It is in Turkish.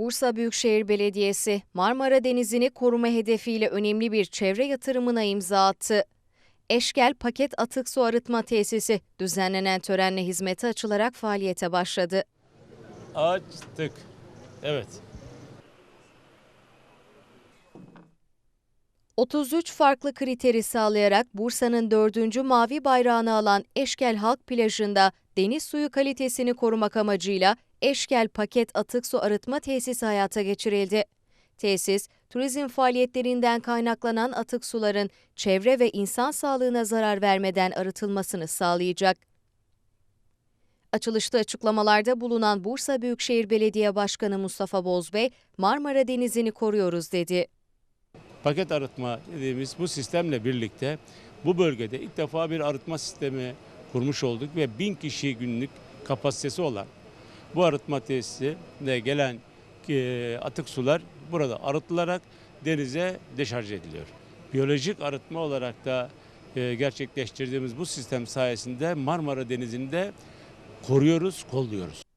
Bursa Büyükşehir Belediyesi Marmara Denizi'ni koruma hedefiyle önemli bir çevre yatırımına imza attı. Eşkel Paket Atık Su Arıtma Tesisi düzenlenen törenle hizmete açılarak faaliyete başladı. Açtık. Evet. 33 farklı kriteri sağlayarak Bursa'nın dördüncü mavi bayrağını alan Eşkel Halk Plajı'nda deniz suyu kalitesini korumak amacıyla Eşkel Paket Atık Su Arıtma Tesisi hayata geçirildi. Tesis, turizm faaliyetlerinden kaynaklanan atık suların çevre ve insan sağlığına zarar vermeden arıtılmasını sağlayacak. Açılışta açıklamalarda bulunan Bursa Büyükşehir Belediye Başkanı Mustafa Bozbey, Marmara Denizi'ni koruyoruz dedi. Paket arıtma dediğimiz bu sistemle birlikte bu bölgede ilk defa bir arıtma sistemi kurmuş olduk ve bin kişi günlük kapasitesi olan bu arıtma tesisine gelen e, atık sular burada arıtılarak denize deşarj ediliyor. Biyolojik arıtma olarak da e, gerçekleştirdiğimiz bu sistem sayesinde Marmara Denizi'nde koruyoruz, kolluyoruz.